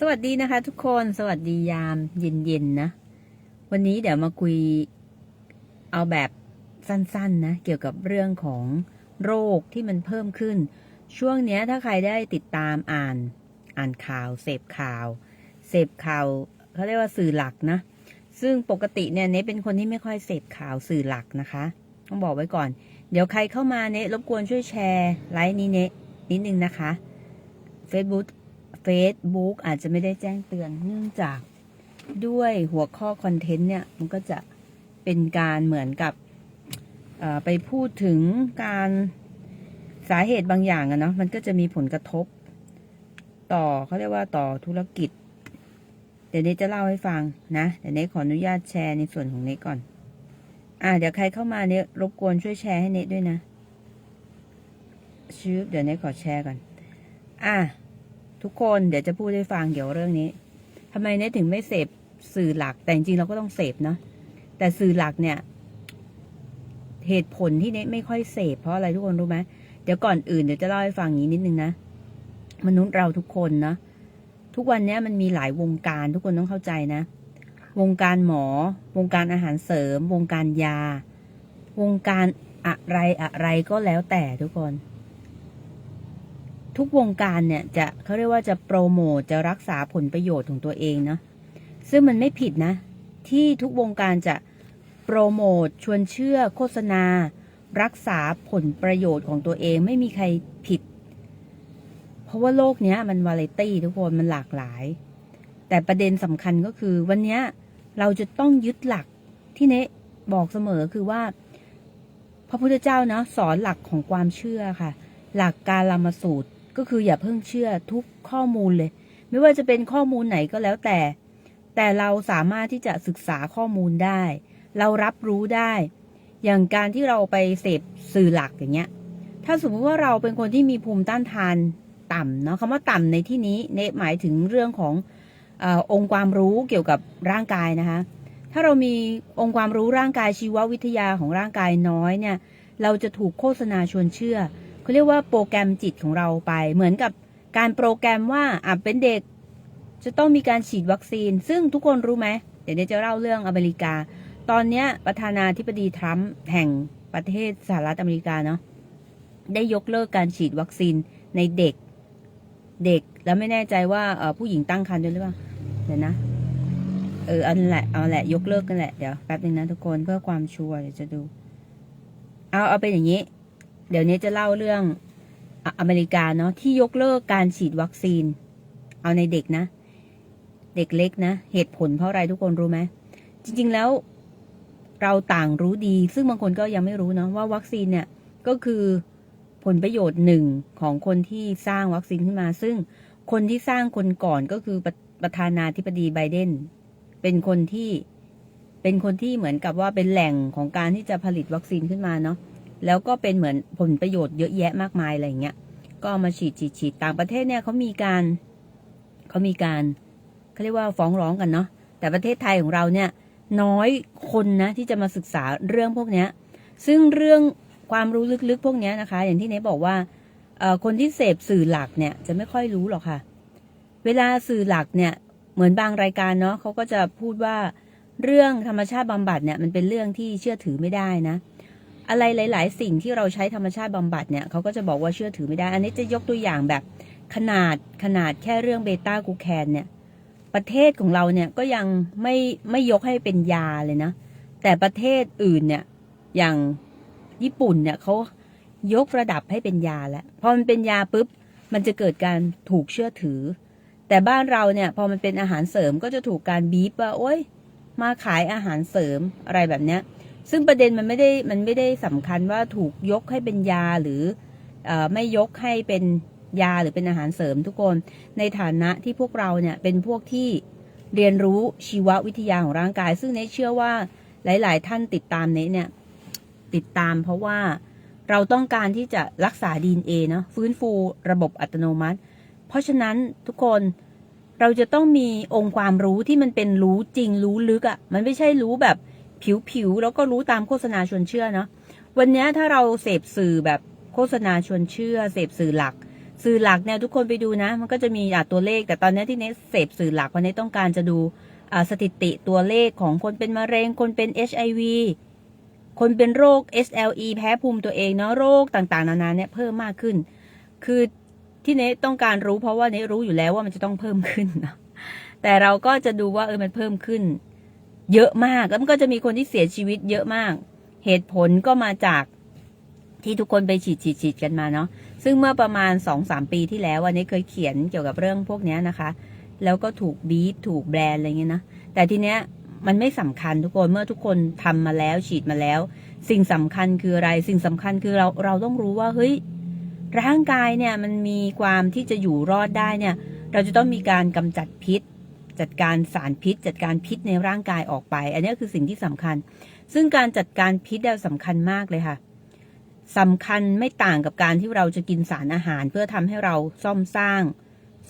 สวัสดีนะคะ ทุกคนสวัสดียามเย็นๆนะ วันนี้เดี๋ยวมาคุยเอาแบบสั้นๆนะ เกี่ยวกับเรื่องของโรคที่มันเพิ่มขึ้น ช่วงเนี้ยถ้าใครได้ติดตามอ่านอ่านข่าว เสพข่าว เสพข่าวเขาเรียกว่าสื่อหลักนะ ซึ่งปกติเนี่ยเนเป็นคนที่ไม่ค่อยเสพข่าวสื่อหลักนะคะ ต้องบอกไว้ก่อน เดี๋ยวใครเข้ามาเนรบกวนช่วยแชร์ไลน์นี้เนนิดนึงนะคะ Facebook Facebook อาจจะไม่ได้แจ้งเตือนเนื่องจากด้วยหัวข้อคอนเทนต์เนี่ย มันก็จะเป็นการเหมือนกับไปพูดถึงการสาเหตุบางอย่างอะเนาะมันก็จะมีผลกระทบ ต่อเขาเรียกว่าต่อธุรกิจ เดี๋ยวเนทจะเล่าให้ฟังนะเดี๋ยวเนทขออนุญาตแชร์ในส่วนของเนทก่อน อ่าเดี๋ยวใครเข้ามาเนี่ยรบกวนช่วยแชร์ให้เนทด้วยนะชื่อเดี๋ยวเนทขอแชร์ก่อน อะ ทุกคนเดี๋ยวจะพูดให้ฟังเกี่ยวกับเรื่องนี้ทำไมเนทถึงไม่เสพสื่อหลัก แต่จริงเราก็ต้องเสพเนาะแต่สื่อหลักเนี่ย เหตุผลที่เนทไม่ค่อยเสพเพราะอะไรทุกคนรู้ไหมเดี๋ยวก่อนอื่นเดี๋ยวจะเล่าให้ฟังอย่างนี้นิดนึงนะมนุษย์เราทุกคนนะทุกวันเนี้ยมันมีหลายวงการทุกคนต้องเข้าใจนะ วงการหมอ วงการอาหารเสริม วงการยา วงการอะไรอะไรก็แล้วแต่ทุกคน ทุกวงการเนี่ยจะเขาเรียกว่าจะโปรโมทจะรักษาผลประโยชน์ของตัวเองเนาะซึ่งมันไม่ผิดนะ ที่ทุกวงการจะโปรโมทชวนเชื่อโฆษณา รักษาผลประโยชน์ของตัวเองไม่มีใครผิด เพราะว่าโลกเนี้ยมันวาไรตี้ทุกคนมันหลากหลาย แต่ประเด็นสำคัญก็คือวันนี้เราจะต้องยึดหลักที่เนะบอกเสมอคือว่า พระพุทธเจ้าเนาะสอนหลักของความเชื่อค่ะ หลักการลามสูตร ก็คืออย่าเพิ่งเชื่อทุกข้อมูลเลย ไม่ว่าจะเป็นข้อมูลไหนก็แล้วแต่ แต่เราสามารถที่จะศึกษาข้อมูลได้ เรารับรู้ได้ อย่างการที่เราไปเสพสื่อหลักอย่างเงี้ย ถ้าสมมติว่าเราเป็นคนที่มีภูมิต้านทานต่ำเนาะคำว่าต่ำในที่นี้เนหมายถึงเรื่องของอองค์ความรู้เกี่ยวกับร่างกายนะคะ ถ้าเรามีองค์ความรู้ร่างกายชีววิทยาของร่างกายน้อยเนี่ย เราจะถูกโฆษณาชวนเชื่อ เขาเรียกว่าโปรแกรมจิตของเราไป เหมือนกับการโปรแกรมว่าอะเป็นเด็ก จะต้องมีการฉีดวัคซีน ซึ่งทุกคนรู้ไหมเดี๋ยวจะเล่าเรื่องอเมริกา ตอนนี้ประธานาธิบดีทรัมป์แห่งประเทศสหรัฐอเมริกาเนาะได้ยกเลิกการฉีดวัคซีนในเด็กเด็กแล้วไม่แน่ใจว่าผู้หญิงตั้งครรภ์ด้วยหรือเปล่าเดี๋ยวนะเออเอาแหละเอาแหละยกเลิกกันแหละเดี๋ยวแป๊บนึงนะทุกคนเพื่อความชัวร์เดี๋ยวจะดู เอาเอาเป็นอย่างนี้ เดี๋ยวนี้จะเล่าเรื่องออเมริกาเนาะที่ยกเลิกการฉีดวัคซีน เอาในเด็กนะ เด็กเล็กนะ เหตุผลเพราะอะไรทุกคนรู้ไหมจริง ๆแล้วเราต่างรู้ดี ซึ่งบางคนก็ยังไม่รู้เนาะว่าวัคซีนเนี่ยก็คือผลประโยชน์หนึ่งของคนที่สร้างวัคซีนขึ้นมา ซึ่งคนที่สร้างคนก่อนก็คือประประธานาธิบดีไบเดนเป็นคนที่เป็นคนที่เหมือนกับว่าเป็นแหล่งของการที่จะผลิตวัคซีนขึ้นมาเนาะ แล้วก็เป็นเหมือนผลประโยชน์เยอะแยะมากมายอะไรเงี้ย ก็มาฉีดฉีดฉีดต่างประเทศเนี่ยเขามีการเขามีการเขาเรียกว่าฟ้องร้องกันเนาะแต่ประเทศไทยของเราเนี่ยน้อยคนนะที่จะมาศึกษาเรื่องพวกเนี้ย ซึ่งเรื่องความรู้ลึกๆพวกเนี้ยนะคะ อย่างที่เนบอกว่าคนที่เสพสื่อหลักเนี่ยจะไม่ค่อยรู้หรอกค่ะ เวลาสื่อหลักเนี่ยเหมือนบางรายการเนาะเขาก็จะพูดว่าเรื่องธรรมชาติบำบัดเนี่ยมันเป็นเรื่องที่เชื่อถือไม่ได้นะ อะไรหลาย ๆ สิ่งที่เราใช้ธรรมชาติบำบัดเนี่ยเขาก็จะบอกว่าเชื่อถือไม่ได้ อันนี้จะยกตัวอย่างแบบขนาดขนาดแค่เรื่องเบต้ากูแคนเนี่ย ประเทศของเราเนี่ยก็ยังไม่ไม่ยกให้เป็นยาเลยนะ แต่ประเทศอื่นเนี่ยอย่างญี่ปุ่นเนี่ยเขายกระดับให้เป็นยาแล้วพอมันเป็นยาปุ๊บมันจะเกิดการถูกเชื่อถือ แต่บ้านเราเนี่ยพอมันเป็นอาหารเสริมก็จะถูกการบีบว่าโอ๊ยมาขายอาหารเสริมอะไรแบบเนี้ย ซึ่งประเด็นมันไม่ได้มันไม่ได้สำคัญว่าถูกยกให้เป็นยาหรืออไม่ยกให้เป็นยาหรือเป็นอาหารเสริมทุกคน ในฐานะที่พวกเราเนี่ยเป็นพวกที่เรียนรู้ชีววิทยาของร่างกาย ซึ่งเนเชื่อว่าหลาย ๆ ท่านติดตามเนทเนี่ยติดตามเพราะว่าเราต้องการที่จะรักษาดีเอเนาะฟื้นฟูระบบอัตโนมัติ เพราะฉะนั้นทุกคนเราจะต้องมีองค์ความรู้ที่มันเป็นรู้จริงรู้ลึกอะ่ะมันไม่ใช่รู้แบบ ผิวๆแล้วก็รู้ตามโฆษณาชวนเชื่อเนาะวันนี้ถ้าเราเสพสื่อแบบโฆษณาชวนเชื่อ เสพสื่อหลัก สื่อหลักเนี่ยทุกคนไปดูนะ มันก็จะมีตัวเลข แต่ตอนนี้ที่เนสเสพสื่อหลักวันนี้ต้องการจะดูสถิติตัวเลขของคนเป็นมะเร็ง คนเป็น HIV คนเป็นโรค SLE แพ้ภูมิตัวเองเนาะโรคต่างๆ นานาเนี่ยเพิ่มมากขึ้น คือที่เนต้องการรู้เพราะว่าเนรู้อยู่แล้วว่ามันจะต้องเพิ่มขึ้นนะแต่เราก็จะดูว่าเออมันเพิ่มขึ้น เยอะมากแล้วมันก็จะมีคนที่เสียชีวิตเยอะมาก เหตุผลก็มาจากที่ทุกคนไปฉีดฉีดฉีดกันมาเนาะซึ่งเมื่อประมาณสองสามปีที่แล้ววันนี้เคยเขียนเกี่ยวกับเรื่องพวกนี้นะคะ แล้วก็ถูกบีบถูกแบรนด์อะไรเงี้ยนะแต่ทีเนี้ยมันไม่สำคัญทุกคนเมื่อทุกคนทำมาแล้วฉีดมาแล้ว สิ่งสำคัญคืออะไร สิ่งสำคัญคือเราเราต้องรู้ว่าเฮ้ยร่างกายเนี่ยมันมีความที่จะอยู่รอดได้เนี่ย เราจะต้องมีการกำจัดพิษ จัดการสารพิษ จัดการพิษในร่างกายออกไป อันนี้คือสิ่งที่สำคัญ ซึ่งการจัดการพิษเนี่ยสำคัญมากเลยค่ะสำคัญไม่ต่างกับการที่เราจะกินสารอาหาร เพื่อทำให้เราซ่อมสร้าง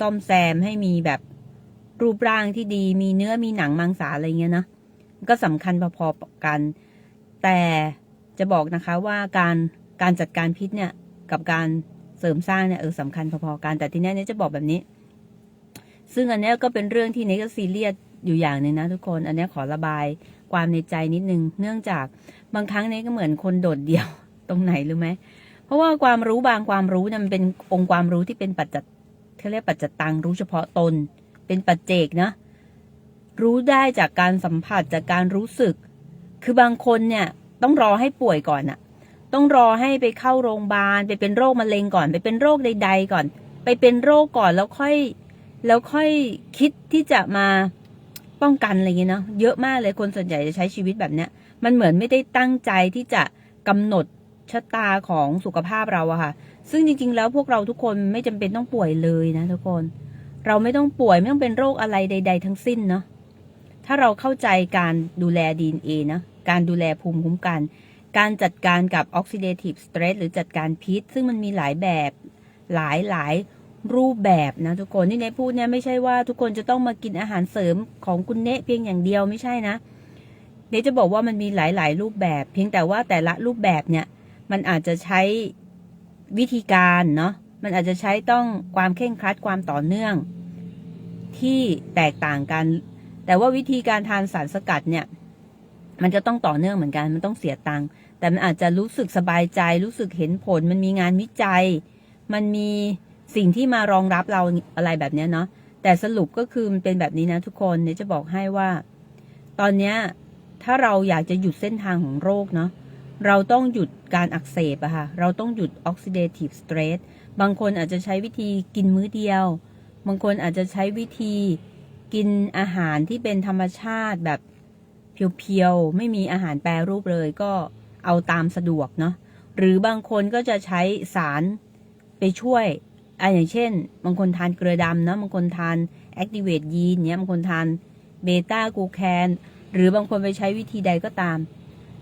ซ่อมแซมให้มีแบบรูปร่างที่ดี มีเนื้อมีหนังมังสาอะไรเงี้ยนะก็สำคัญพอๆกัน แต่จะบอกนะคะว่าการการจัดการพิษเนี่ยกับการเสริมสร้างเนี่ยเออสำคัญพอๆกันแต่ทีนี้เนี่ยจะบอกแบบนี้ ซึ่งอันนี้ก็เป็นเรื่องที่เนก็ซีเรียสอยู่อย่างหนึ่งนะทุกคน อันนี้ขอระบายความในใจนิดนึง เนื่องจากบางครั้งเนก็เหมือนคนโดดเดี่ยวตรงไหนรู้ไหม เพราะว่าความรู้บางความรู้เนี่ยมันเป็นองค์ความรู้ที่เป็นปัจจัตเขาเรียกปัจจตังรู้เฉพาะตน เป็นปัจเจกนะ รู้ได้จากการสัมผัสจากการรู้สึก คือบางคนเนี่ยต้องรอให้ป่วยก่อนอะต้องรอให้ไปเข้าโรงพยาบาลไปเป็นโรคมะเร็งก่อน ไปเป็นโรคใด ๆ ก่อน ไปเป็นโรคก่อนแล้วค่อย แล้วค่อยคิดที่จะมาป้องกันอะไรเงี้ยเนาะเยอะมากเลยคนส่วนใหญ่จะใช้ชีวิตแบบเนี้ย มันเหมือนไม่ได้ตั้งใจที่จะกำหนดชะตาของสุขภาพเราอะค่ะ ซึ่งจริง ๆ แล้วพวกเราทุกคนไม่จำเป็นต้องป่วยเลยนะทุกคน เราไม่ต้องป่วยไม่ต้องเป็นโรคอะไรใด ๆ ทั้งสิ้นเนาะถ้าเราเข้าใจการดูแลดีเอนะการดูแลภูมิคุ้มกัน การจัดการกับ oxidative stress หรือจัดการพิษ ซึ่งมันมีหลายแบบหลายหลาย รูปแบบนะทุกคนที่เนพูดเนี่ยไม่ใช่ว่าทุกคนจะต้องมากินอาหารเสริมของคุณเนเพียงอย่างเดียวไม่ใช่นะเนจะบอกว่ามันมีหลาย ๆ รูปแบบ เพียงแต่ว่าแต่ละรูปแบบเนี่ย มันอาจจะใช้วิธีการเนาะมันอาจจะใช้ต้องความเคร่งครัดความต่อเนื่อง ที่แตกต่างกัน แต่ว่าวิธีการทานสารสกัดเนี่ย มันจะต้องต่อเนื่องเหมือนกัน มันต้องเสียตังค์แต่มันอาจจะรู้สึกสบายใจ รู้สึกเห็นผล มันมีงานวิจัย มันมี สิ่งที่มารองรับเราอะไรแบบนี้เนาะแต่สรุปก็คือมันเป็นแบบนี้นะทุกคนเนี่ยจะบอกให้ว่า ตอนเนี้ยถ้าเราอยากจะหยุดเส้นทางของโรคเนาะเราต้องหยุดการอักเสบอะค่ะ เราต้องหยุด oxidative stress บางคนอาจจะใช้วิธีกินมื้อเดียว บางคนอาจจะใช้วิธีกินอาหารที่เป็นธรรมชาติแบบเพียวๆ ไม่มีอาหารแปรรูปเลยก็เอาตามสะดวกเนาะ หรือบางคนก็จะใช้สารไปช่วย อะอย่างเช่น บางคนทานเกลือดำนะบางคนทาน activate ยีนเนี้ยบางคนทานเบต้ากูแคนหรือบางคนไปใช้วิธีใดก็ตาม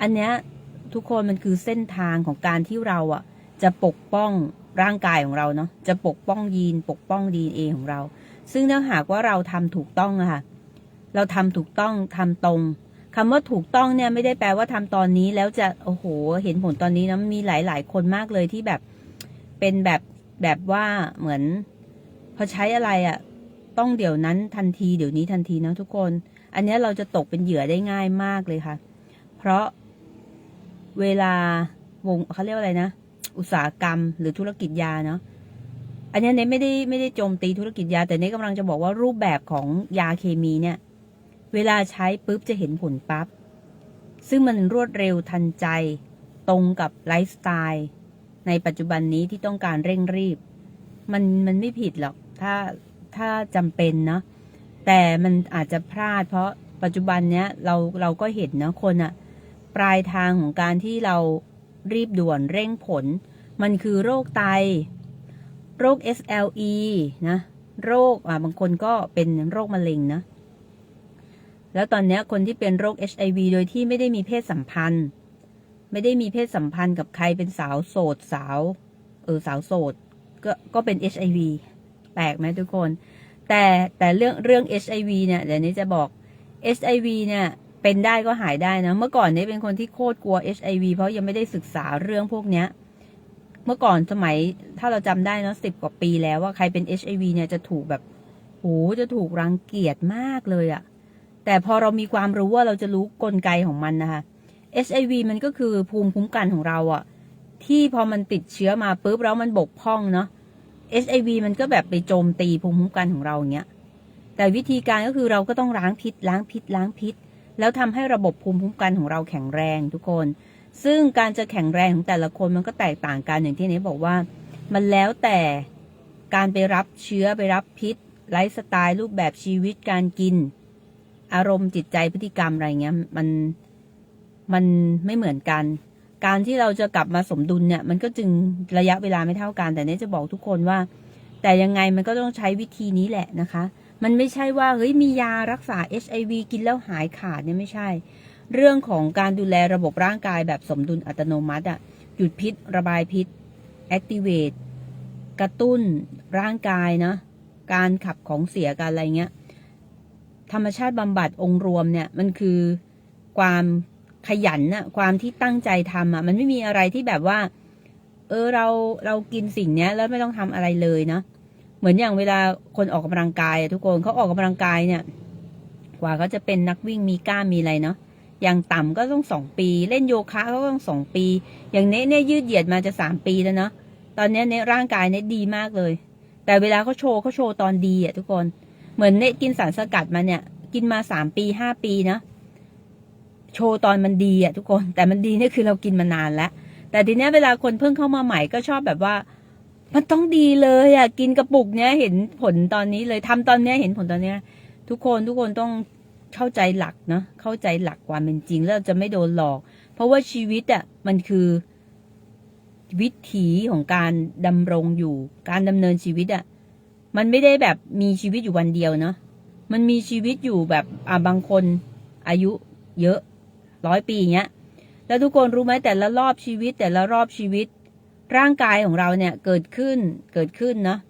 อันเนี้ยทุกคนมันคือเส้นทางของการที่เราอะจะปกป้องร่างกายของเราเนาะจะปกป้องยีนปกป้องดีเอของเรา ซึ่งถ้าหากว่าเราทำถูกต้องอะค่ะเราทำถูกต้องทำตรงคำว่าถูกต้องเนี่ยไม่ได้แปลว่าทำตอนนี้แล้วจะโอ้โห เห็นผลตอนนี้นะมีหลาย ๆ คนมากเลยที่แบบเป็นแบบ แบบว่าเหมือน พอใช้อะไรอะ่ะ ต้องเดี๋ยวนั้นทันทีเดี๋ยวนี้ทันทีนะทุกคน อันนี้เราจะตกเป็นเหยื่อได้ง่ายมากเลยค่ะ เพราะเวลาวงเขาเรียกว่าอะไรนะอุตสาหกรรมหรือธุรกิจยาเนาะอันนี้เนไม่ได้ไม่ได้โจมตีธุรกิจยา แต่เนกำลังจะบอกว่ารูปแบบของยาเคมีเนี่ย เวลาใช้ปุ๊บจะเห็นผลปับ๊บซึ่งมันรวดเร็วทันใจ ตรงกับไลฟ์สไตล์ ในปัจจุบันนี้ที่ต้องการเร่งรีบ มันมันไม่ผิดหรอก ถ้าถ้าจำเป็นเนาะแต่มันอาจจะพลาด เพราะปัจจุบันเนี้ยเราเราก็เห็นนะคนอะปลายทางของการที่เรารีบด่วนเร่งผล มันคือโรคไต โรค SLE นะ โรคอ่าบางคนก็เป็นโรคมะเร็งนะ แล้วตอนนี้คนที่เป็นโรค HIV โดยที่ไม่ได้มีเพศสัมพันธ์ ไม่ได้มีเพศสัมพันธ์กับใครเป็นสาวโสดสาว เออสาวโสด ก็ก็เป็น HIV แปลกไหมทุกคน แต่แต่เรื่องเรื่อง HIV เนี่ยเดี๋ยวนี้จะบอก HIV เนี่ยเป็นได้ก็หายได้นะ เมื่อก่อนเนี่ยเป็นคนที่โคตรกลัว HIV เพราะยังไม่ได้ศึกษาเรื่องพวกเนี้ย เมื่อก่อนสมัยถ้าเราจำได้เนาะสิบกว่าปีแล้วว่าใครเป็น HIV เนี่ยจะถูกแบบโหจะถูกรังเกียจมากเลยอะแต่พอเรามีความรู้ว่าเราจะรู้กลไกของมันนะคะ HIV มันก็คือภูมิคุ้มกันของเราอะที่พอมันติดเชื้อมาปุ๊บแล้วมันบกพร่องเนาะ HIV มันก็แบบไปโจมตีภูมิคุ้มกันของเราอย่างเงี้ย แต่วิธีการก็คือเราก็ต้องล้างพิษ ล้างพิษ ล้างพิษ แล้วทำให้ระบบภูมิคุ้มกันของเราแข็งแรงทุกคน ซึ่งการจะแข็งแรงของแต่ละคนมันก็แตกต่างกันอย่างที่เนี้บอกว่า มันแล้วแต่การไปรับเชื้อไปรับพิษไลฟ์สไตล์รูปแบบชีวิตการกิน อารมณ์จิตใจพฤติกรรมอะไรเงี้ยมัน มันไม่เหมือนกัน การที่เราจะกลับมาสมดุลเนี่ย มันก็จึงระยะเวลาไม่เท่ากัน แต่เนี้จะบอกทุกคนว่า แต่ยังไงมันก็ต้องใช้วิธีนี้แหละนะคะ มันไม่ใช่ว่าเฮ้ยมียารักษา HIV กินแล้วหายขาดเนี่ยไม่ใช่ เรื่องของการดูแลระบบร่างกายแบบสมดุลอัตโนมัติอะหยุดพิษ ระบายพิษ activate กระตุ้นร่างกายนะ การขับของเสียการอะไรเงี้ย ธรรมชาติบำบัดองค์รวมเนี่ย มันคือความ ขยันน่ะ ความที่ตั้งใจทำอะ มันไม่มีอะไรที่แบบว่า เออเราเรากินสิ่งเนี้ย แล้วไม่ต้องทำอะไรเลยนะเหมือนอย่างเวลาคนออกกำลังกายอะทุกคนเขาออกกำลังกายเนี่ย กว่าเขาจะเป็นนักวิ่งมีกล้ามมีอะไรเนาะอย่างต่ำก็ต้องสองปี เล่นโยคะก็ต้องสองปี อย่างเนี้ยเนี่ยยืดเหยียดมาจะสามปีแล้วเนาะตอนเนี้ยเนี่ยร่างกายเนี่ยดีมากเลย แต่เวลาเขาโชว์เขาโชว์ตอนดีอะทุกคนเหมือนเนี่ยกินสารสกัดมาเนี่ย กินมาสามปีห้าปีนะ โชว์ตอนมันดีอะทุกคน แต่มันดีนี่คือเรากินมานานแล้ว แต่ทีเนี้ยเวลาคนเพิ่งเข้ามาใหม่ก็ชอบแบบว่า มันต้องดีเลยอะกินกระปุกเนี้ยเห็นผลตอนนี้เลยทำตอนเนี้ยเห็นผลตอนเนี้ย ทุกคนทุกคนต้องเข้าใจหลักนะเข้าใจหลักความเป็นจริงแล้วจะไม่โดนหลอก เพราะว่าชีวิตอะมันคือวิถีของการดำรงอยู่ การดำเนินชีวิตอะมันไม่ได้แบบมีชีวิตอยู่วันเดียวเนาะมันมีชีวิตอยู่แบบอ่าบางคนอายุเยอะ ร้อยปีเงี้ย แล้วทุกคนรู้ไหมแต่ละรอบชีวิต แต่ละรอบชีวิต ร่างกายของเราเนี่ยเกิดขึ้นเกิดขึ้นเนาะ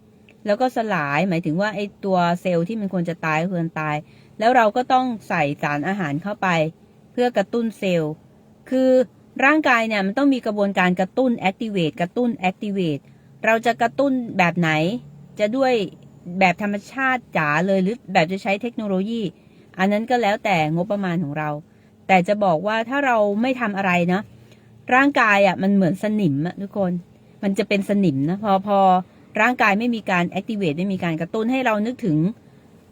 แล้วก็สลายหมายถึงว่าไอ้ตัวเซลล์ที่มันควรจะตายควรตาย แล้วเราก็ต้องใส่สารอาหารเข้าไป เพื่อกระตุ้นเซลล์ คือร่างกายเนี่ยมันต้องมีกระบวนการกระตุ้น activate กระตุ้น activate เราจะกระตุ้นแบบไหน จะด้วยแบบธรรมชาติจ๋าเลยหรือแบบจะใช้เทคโนโลยี อันนั้นก็แล้วแต่งบประมาณของเรา แต่จะบอกว่าถ้าเราไม่ทำอะไรนะร่างกายอะมันเหมือนสนิมอะทุกคน มันจะเป็นสนิมนะพอพอร่างกายไม่มีการ activate ไม่มีการกระตุ้นให้เรานึกถึง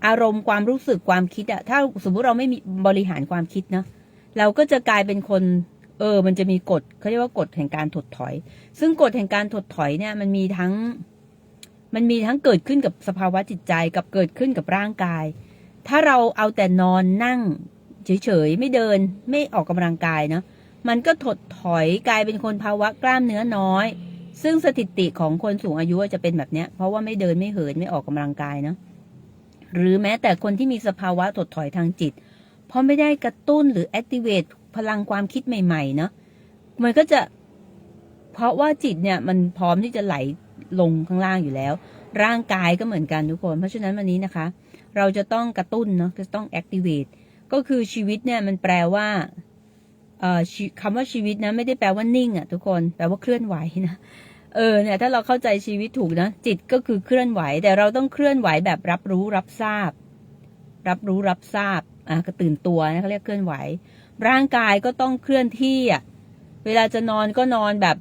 อารมณ์ความรู้สึกความคิดอะถ้าสมมุติเราไม่มีบริหารความคิดนะเราก็จะกลายเป็นคน เออ มันจะมีกฎเขาเรียกว่ากฎแห่งการถดถอย ซึ่งกฎแห่งการถดถอยเนี่ย มันมีทั้ง มันมีทั้งเกิดขึ้นกับสภาวะจิตใจกับเกิดขึ้นกับร่างกาย ถ้าเราเอาแต่นอนนั่ง เฉยๆ ไม่เดินไม่ออกกำลังกายเนาะมันก็ถดถอยกลายเป็นคนภาวะกล้ามเนื้อน้อย ซึ่งสถิติของคนสูงอายุจะเป็นแบบเนี้ย เพราะว่าไม่เดินไม่เหินไม่ออกกำลังกายเนาะหรือแม้แต่คนที่มีสภาวะถดถอยทางจิต เพราะไม่ได้กระตุ้นหรือ activate พลังความคิดใหม่ๆเนาะมันก็จะเพราะว่าจิตเนี่ยมันพร้อมที่จะไหลลงข้างล่างอยู่แล้ว ร่างกายก็เหมือนกันทุกคน เพราะฉะนั้นวันนี้นะคะ เราจะต้องกระตุ้นเนาะจะต้อง activate ก็คือชีวิตเนี่ยมันแปลว่าคำว่าชีวิตนะไม่ได้แปลว่านิ่งอะ่ะ ทุกคนแปลว่าเคลื่อนไหวนะเออเนี่ยถ้าเราเข้าใจชีวิตถูกนะจิตก็คือเคลื่อนไหว แต่เราต้องเคลื่อนไหวแบบรับรู้รับทราบ รับรู้รับทราบอะก็ตื่นตัวนะเขาเรียกเคลื่อนไหว ร่างกายก็ต้องเคลื่อนที่อะเวลาจะนอนก็นอนแบบ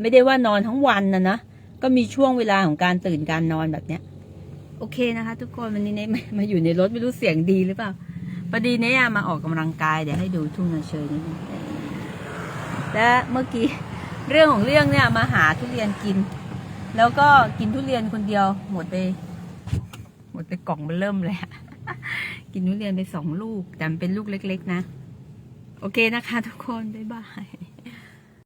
ไม่ได้ว่านอนทั้งวันนะนะก็มีช่วงเวลาของการตื่นการนอนแบบเนี้ย โอเคนะคะ ทุกคนวันนี้เนยมาอยู่ในรถไม่รู้เสียงดีหรือเปล่า พอดีเนยมาออกกำลังกายเดี๋ยวให้ดูทุ่งนาเชยนิดนึงและเมื่อกี้เรื่องของเรื่องเนี่ยมาหาทุเรียนกิน แล้วก็กินทุเรียนคนเดียว หมดไปหมดไปกล่องมันเริ่มเลยกินทุเรียนไปสองลูกแต่มันเป็นลูกเล็ก ๆ นะ โอเคนะคะทุกคน บ๊ายบาย